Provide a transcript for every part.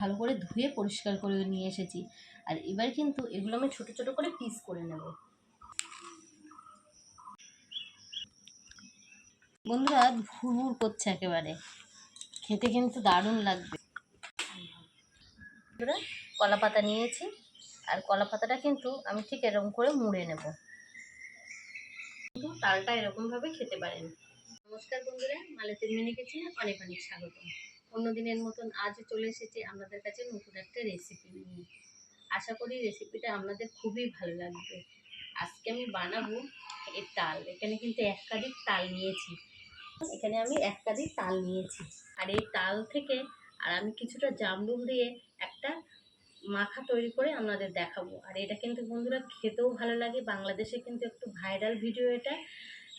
ভালো করে ধুয়ে পরিষ্কার করে নিয়ে এসেছি। আর এবার কিন্তু এগুলো আমি ছোট ছোট করে পিস করে নেব। বন্ধুরা ভুর করছে একেবারে। খেতে কিন্তু দারুণ লাগবে। কলা পাতা নিয়েছি। আর কলা পাতাটা কিন্তু আমি ঠিক এরকম করে মুড়ে নেব। কিন্তু তালটা এরকমভাবে খেতে পারেন। নমস্কার বন্ধুরা, মালেতের মিনি কিচেনে অনেক অনেক স্বাগতম। অন্য দিনের মতন আজ চলে এসেছি আপনাদের কাছে নতুন একটা রেসিপি নিয়ে। আশা করি রেসিপিটা আপনাদের খুবই ভালো লাগবে। আজকে আমি বানাবো এর তাল। এখানে কিন্তু একাধিক তাল নিয়েছি। এখানে আমি একাধিক তাল নিয়েছি। আর এই তাল থেকে আর আমি কিছুটা জামরুল দিয়ে একটা মাখা তৈরি করে আপনাদের দেখাবো। আর এটা কিন্তু বন্ধুরা খেতেও ভালো লাগে। বাংলাদেশে কিন্তু একটু ভাইরাল ভিডিও এটা।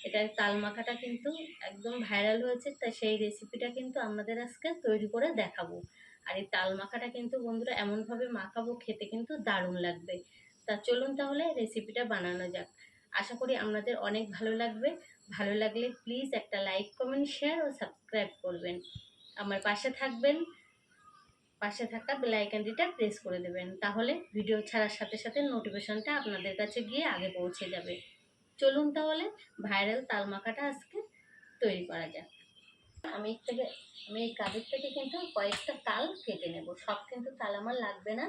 এটার তাল মাখাটা কিন্তু একদম ভাইরাল হয়েছে তাই সেই রেসিপিটা কিন্তু আপনাদের আজকে তৈরি করে দেখাবো। আর এই তাল মাখাটা কিন্তু বন্ধুরা এমনভাবে মাখাবো, খেতে কিন্তু দারুণ লাগবে। তা চলুন তাহলে রেসিপিটা বানানো যাক। আশা করি আপনাদের অনেক ভালো লাগবে। ভালো লাগলে প্লিজ একটা লাইক কমেন্ট শেয়ার ও সাবস্ক্রাইব করবেন। আমার পাশে থাকবেন, পাশে থাকা বেল আইকনটিটা প্রেস করে দেবেন। তাহলে ভিডিও ছাড়ার সাথে সাথে নোটিফিকেশনটা আপনাদের কাছে গিয়ে আগে পৌঁছে যাবে। চলুন তাহলে ভাইরাল তাল মাখাটা আজকে তৈরি করা যাক। আমি এর থেকে, আমি এই কাজের থেকে কিন্তু কয়েকটা তাল কেটে নেব। সব কিন্তু তাল আমার লাগবে না,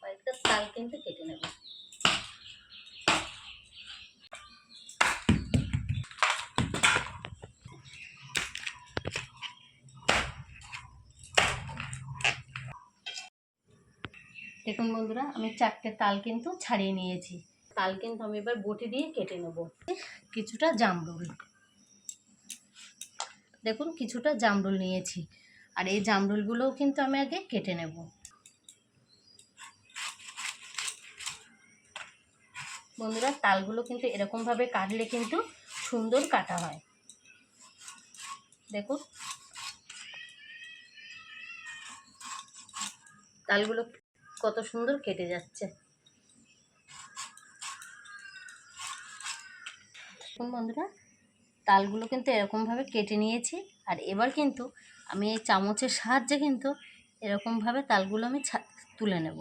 কয়েকটা তাল কিন্তু কেটে নেব। দেখুন বন্ধুরা, আমি চারটে তাল কিন্তু ছাড়িয়ে নিয়েছি। তাল কিন্তু আমি এবার বটি দিয়ে কেটে নেব। কিছুটা জামরুল। দেখুন, কিছুটা জামরুল নিয়েছি। আর এই জামরুলগুলোও কিন্তু আমি আগে কেটে নেব। বন্ধুরা, তালগুলো কিন্তু এরকমভাবে কাটলে কিন্তু সুন্দর কাটা হয়। দেখুন। তালগুলো কত সুন্দর কেটে যাচ্ছে। বন্ধুরা, তালগুলো কিন্তু এরকমভাবে কেটে নিয়েছি। আর এবার কিন্তু আমি এই চামচের সাহায্যে কিন্তু এরকমভাবে তালগুলো আমি তুলে নেব।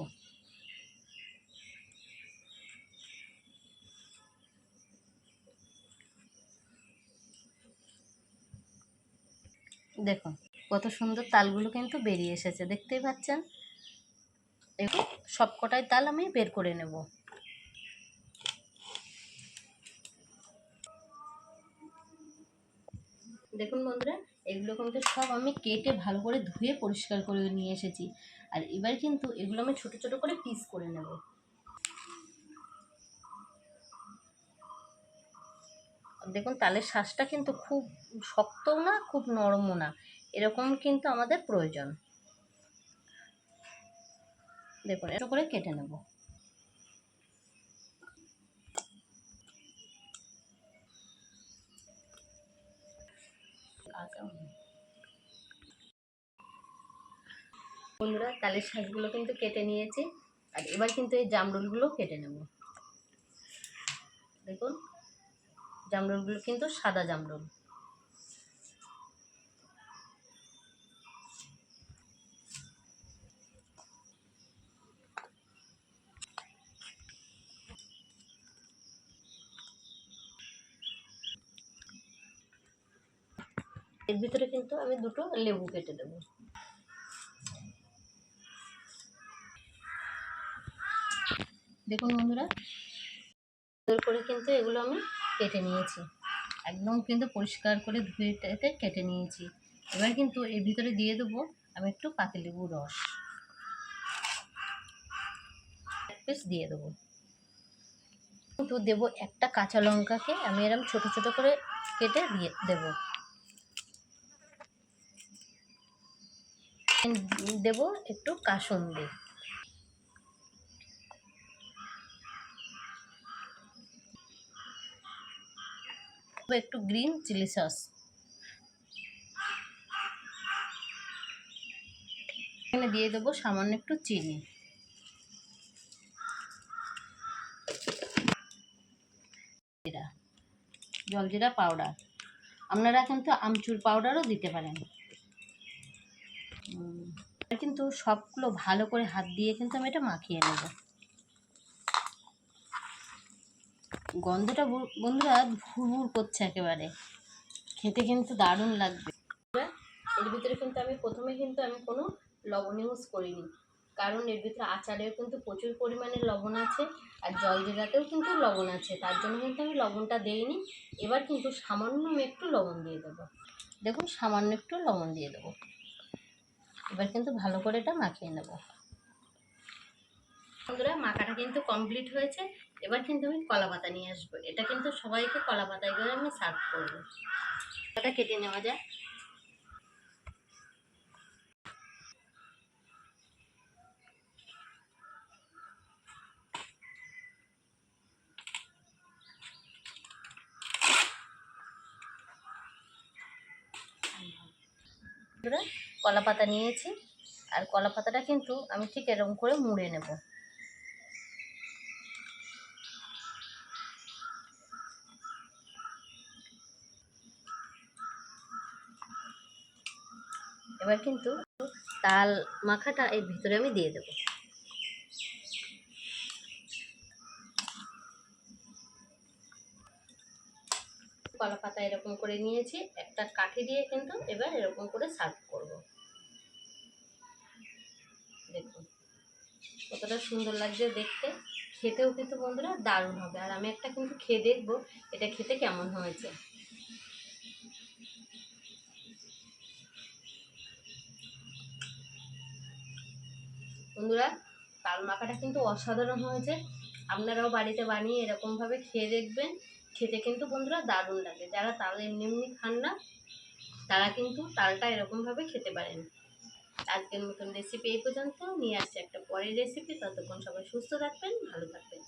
দেখুন, কত সুন্দর তালগুলো কিন্তু বেরিয়ে এসেছে, দেখতেই পাচ্ছেন? দেখুন সব কটাই তাল আমি বের করে নেব। দেখুন বন্ধুরা, এগুলো কিন্তু সব আমি কেটে ভালো করে ধুয়ে পরিষ্কার করে নিয়ে এসেছি। আর এবার কিন্তু এগুলো আমি ছোট ছোট করে পিস করে নেব। দেখুন, তালের শ্বাসটা কিন্তু খুব শক্তও না, খুব নরমও না। এরকম কিন্তু আমাদের প্রয়োজন। দেখুন এত করে কেটে নেব। বন্ধুরা, তালের শাঁসগুলো কিন্তু কেটে নিয়েছি। আর এবার কিন্তু এই জামরুলগুলো কেটে নেব। দেখুন, জামরুলগুলো কিন্তু সাদা জামরুল। এর ভিতরে কিন্তু আমি দুটো লেবু কেটে দেবো। দেখুন বন্ধুরা, সুন্দর করে কিন্তু এগুলো আমি কেটে নিয়েছি। একদম কিন্তু পরিষ্কার করে ধুয়ে টেতে কেটে নিয়েছি। এবার কিন্তু এর ভিতরে দিয়ে দেবো আমি একটু পাতিলেবুর রস। এক পিস দিয়ে দেবো। কিন্তু দেবো একটা কাঁচা লঙ্কাকে আমি এরকম ছোট ছোট করে কেটে দিয়ে দেবো। দেব একটু কাসুন্দি। একটু গ্রিন চিলি সস। এখানে দিয়ে দেবো সামান্য একটু চিনি। জিরা। জলজিরা পাউডার। আপনারা কিন্তু আমচুর পাউডারও দিতে পারেন। কিন্তু সবগুলো ভালো করে হাত দিয়ে কিন্তু আমি এটা মাখিয়ে নেব। গন্ধটা বন্ধুরা ভুর করছে একেবারে। খেতে কিন্তু দারুণ লাগবে। এর ভিতরে কিন্তু আমি প্রথমে কিন্তু আমি কোনো লবণ ইউজ করিনি। কারণ এর ভিতরে আচারেও কিন্তু প্রচুর পরিমাণে লবণ আছে আর জল জিরাতেও কিন্তু লবণ আছে। তার জন্য কিন্তু আমি লবণটা দেইনি। এবার কিন্তু সামান্য একটু লবণ দিয়ে দেবো। দেখুন, সামান্য একটু লবণ দিয়ে দেবো। এবার কিন্তু ভালো করে এটা মাখিয়ে নেব। বন্ধুরা, মাখাটা কিন্তু কমপ্লিট হয়েছে। এবার কিন্তু আমি কলা পাতা নিয়ে আসব। এটা কিন্তু সবাইকে কলা পাতায় করে আমি সার্ভ করব। এটা কেটে নেওয়া যায় বন্ধুরা কলা পাতা নিয়েছি, আর কলা পাতাটা কিন্তু আমি ঠিক এরকম করে মুড়ে নেব। এবার কিন্তু তাল মাখাটা এর ভিতরে আমি দিয়ে দেবো। কলা পাতা এরকম করে নিয়েছি, একটা কাঠি দিয়ে কিন্তু এবার এরকম করে সার্ভ করব। দেখুন। কতটা সুন্দর লাগছে দেখতে। খেতেও কিন্তু বন্ধুরা দারুণ হবে। আর আমি একটা কিন্তু খেয়ে দেখব, এটা খেতে কেমন হয়েছে। বন্ধুরা, তাল মাখাটা কিন্তু অসাধারণ হয়েছে। আপনারাও বাড়িতে বানিয়ে এরকমভাবে খেয়ে দেখবেন। খেতে কিন্তু বন্ধুরা দারুণ লাগে। যারা তাল এমনি এমনি খান না, তারা কিন্তু তালটা এরকমভাবে খেতে পারেন। আজকের মতন রেসিপি এই পর্যন্ত। নিয়ে আসছি একটা পরের রেসিপি ততক্ষণ সবাই সুস্থ থাকবেন, ভালো থাকবেন।